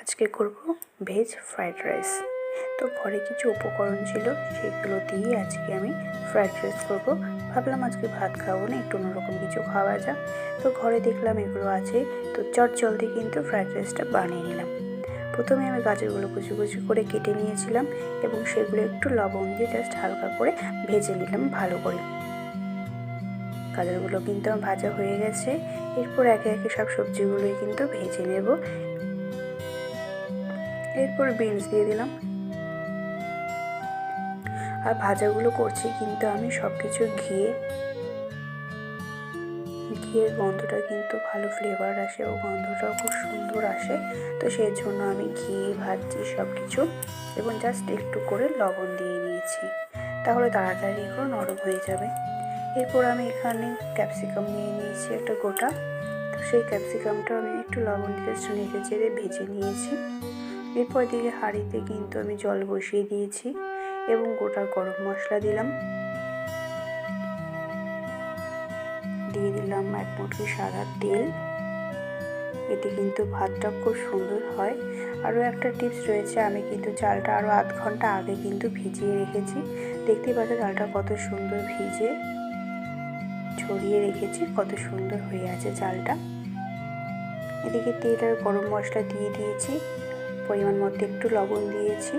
আজকে করব veg fried rice তো ঘরে কিছু উপকরণ ছিল, সেগুলো দিয়ে আজকে আমি ফ্রাইড রাইস করব। ভাবলাম আজকে ভাত খাব না, একটু অন্যরকম কিছু খাওয়া যাক। তো ঘরে দেখলাম এগুলো আছে, তো চট জলদি কিন্তু ফ্রাইড রাইসটা বানিয়ে নিলাম। প্রথমে আমি গাজরগুলো কুচি কুচি করে কেটে নিয়েছিলাম এবং সেগুলো একটু লবণ দিয়ে জাস্ট হালকা করে ভেজে নিলাম ভালো করে। গাজরগুলো কিন্তু আমার ভাজা হয়ে গেছে, এরপর একে একে সব সবজিগুলোই কিন্তু ভেজে নেব। এরপর বিনস দিয়ে দিলাম। আর ভাজাগুলো করছি কিন্তু আমি সব কিছু ঘিয়ে। ঘিয়ের গন্ধটা কিন্তু ভালো ফ্লেভার আসে ও গন্ধটাও খুব সুন্দর আসে। তো সেই জন্য আমি ঘি ভাজছি সব কিছু এবং জাস্ট একটু করে লবণ দিয়ে নিয়েছি। তাহলে তাড়াতাড়ি করে নরম হয়ে যাবে। এরপর আমি এখানে ক্যাপসিকাম নিয়ে নিয়েছি একটা গোটা। তো সেই ক্যাপসিকামটা আমি একটু লবণ দিয়ে চেড়ে ভেজে নিয়েছি। এরপর দিকে হাঁড়িতে কিন্তু আমি জল বসিয়ে দিয়েছি এবং গোটা গরম মশলা দিলাম। দিয়ে দিলাম এক মুঠি সাদা তেল। এতে কিন্তু ভাতটা খুব সুন্দর হয়। আরও একটা টিপস রয়েছে, আমি কিন্তু চালটা আরও আধ ঘণ্টা আগে কিন্তু ভিজিয়ে রেখেছি। দেখতেই পাচ্ছ চালটা কত সুন্দর ভিজে ছড়িয়ে রেখেছি, কত সুন্দর হয়ে আছে চালটা। এদিকে তেল আর গরম মশলা দিয়ে দিয়েছি। পরিমাণ মধ্যে একটু লবণ দিয়েছি।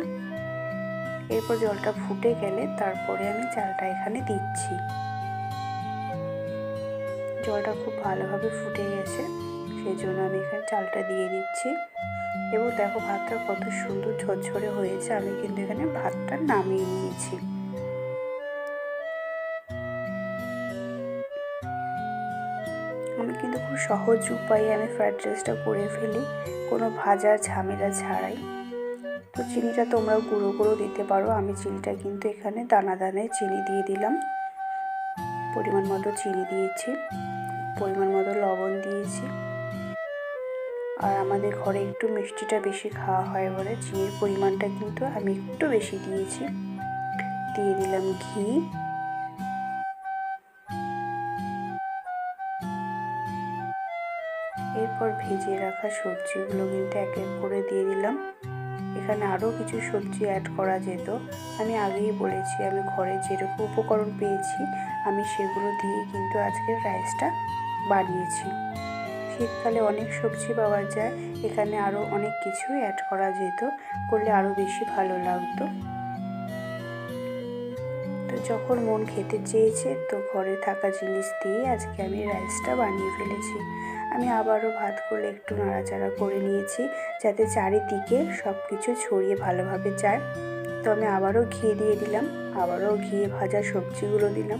এরপর জলটা ফুটে গেলে তারপরে আমি চালটা এখানে দিচ্ছি। জলটা খুব ভালোভাবে ফুটে গেছে সেই জন্য আমি এখানে চালটা দিয়ে দিচ্ছি। এবং দেখো ভাতটা কত সুন্দর ঝরঝরে হয়েছে, আমি কিন্তু এখানে ভাতটা নামিয়ে নিয়েছি। কিন্তু খুব সহজ উপায়ে আমি ফ্রাইড রাইসটা করে ফেলি, কোনো ভাজার ঝামেলা ছাড়াই। তো চিনিটা তোমরাও গুঁড়ো গুঁড়ো দিতে পারো, আমি চিনিটা কিন্তু এখানে দানা দানায় চিনি দিয়ে দিলাম। পরিমাণ মতো চিনি দিয়েছি, পরিমাণ মতো লবণ দিয়েছি। আর আমাদের ঘরে একটু মিষ্টিটা বেশি খাওয়া হয় বলে, চিনির পরিমাণটা কিন্তু আমি একটু বেশি দিয়েছি। দিয়ে দিলাম ঘি। এরপর ভেজে রাখা সবজিগুলো কিন্তু এক এক করে দিয়ে দিলাম। এখানে আরও কিছু সবজি অ্যাড করা যেত। আমি আগেই বলেছি, আমি ঘরে যেরকম উপকরণ পেয়েছি, আমি সেগুলো দিয়ে কিন্তু আজকের রাইসটা বানিয়েছি। শীতকালে অনেক সবজি পাওয়া যায়, এখানে আরও অনেক কিছু অ্যাড করা যেত, করলে আরও বেশি ভালো লাগতো। যখন মন খেতে চেয়েছে, তো ঘরে থাকা জিনিস দিয়ে আজকে আমি রাইসটা বানিয়ে ফেলেছি। আমি আবারও ভাত করলে একটু নাড়াচাড়া করে নিয়েছি, যাতে চারিদিকে সব কিছু ছড়িয়ে ভালোভাবে যায়। তো আমি আবারও ঘি দিয়ে দিলাম, আবারও ঘিয়ে ভাজা সবজিগুলো দিলাম,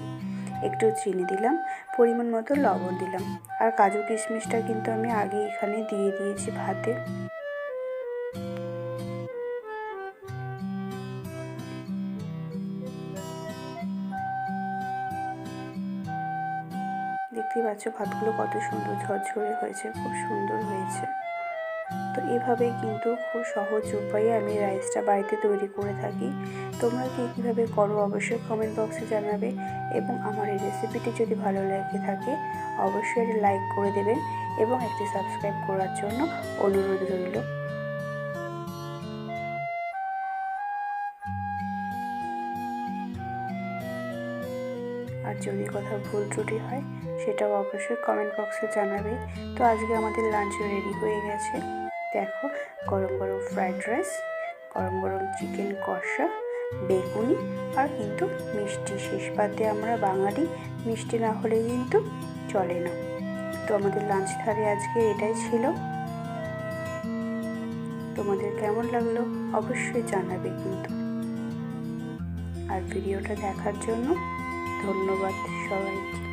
একটু চিনি দিলাম, পরিমাণ মতো লবণ দিলাম। আর কাজু কিশমিশটা কিন্তু আমি আগে এখানে দিয়ে দিয়েছি ভাতে। দেখতেই পাচ্ছ ভাতগুলো কত সুন্দর ঝরঝরে হয়েছে, খুব সুন্দর হয়েছে। তো এভাবেই কিন্তু খুব সহজ উপায়ে আমি রাইসটা বাড়িতে তৈরি করে থাকি। তোমরা কি কীভাবে করো অবশ্যই কমেন্ট বক্সে জানাবে এবং আমার এই রেসিপিটি যদি ভালো লেগে থাকে, অবশ্যই লাইক করে দেবেন এবং একটি সাবস্ক্রাইব করার জন্য অনুরোধ রইল। আর যদি কোথাও ভুল ত্রুটি হয়, সেটাও অবশ্যই কমেন্ট বক্সে জানাবে। তো আজকে আমাদের লাঞ্চ রেডি হয়ে গেছে। দেখো, গরম গরম ফ্রাইড রাইস গরম গরম চিকেন কষা, বেগুনি আর কিন্তু মিষ্টি। শেষ পাতে আমরা বাঙালি, মিষ্টি না হলে কিন্তু চলে না। তো আমাদের লাঞ্চ থারে আজকে এটাই ছিল। তোমাদের কেমন লাগল অবশ্যই জানাবে কিন্তু। আর ভিডিওটা দেখার জন্য ধন্যবাদ সবাইকে।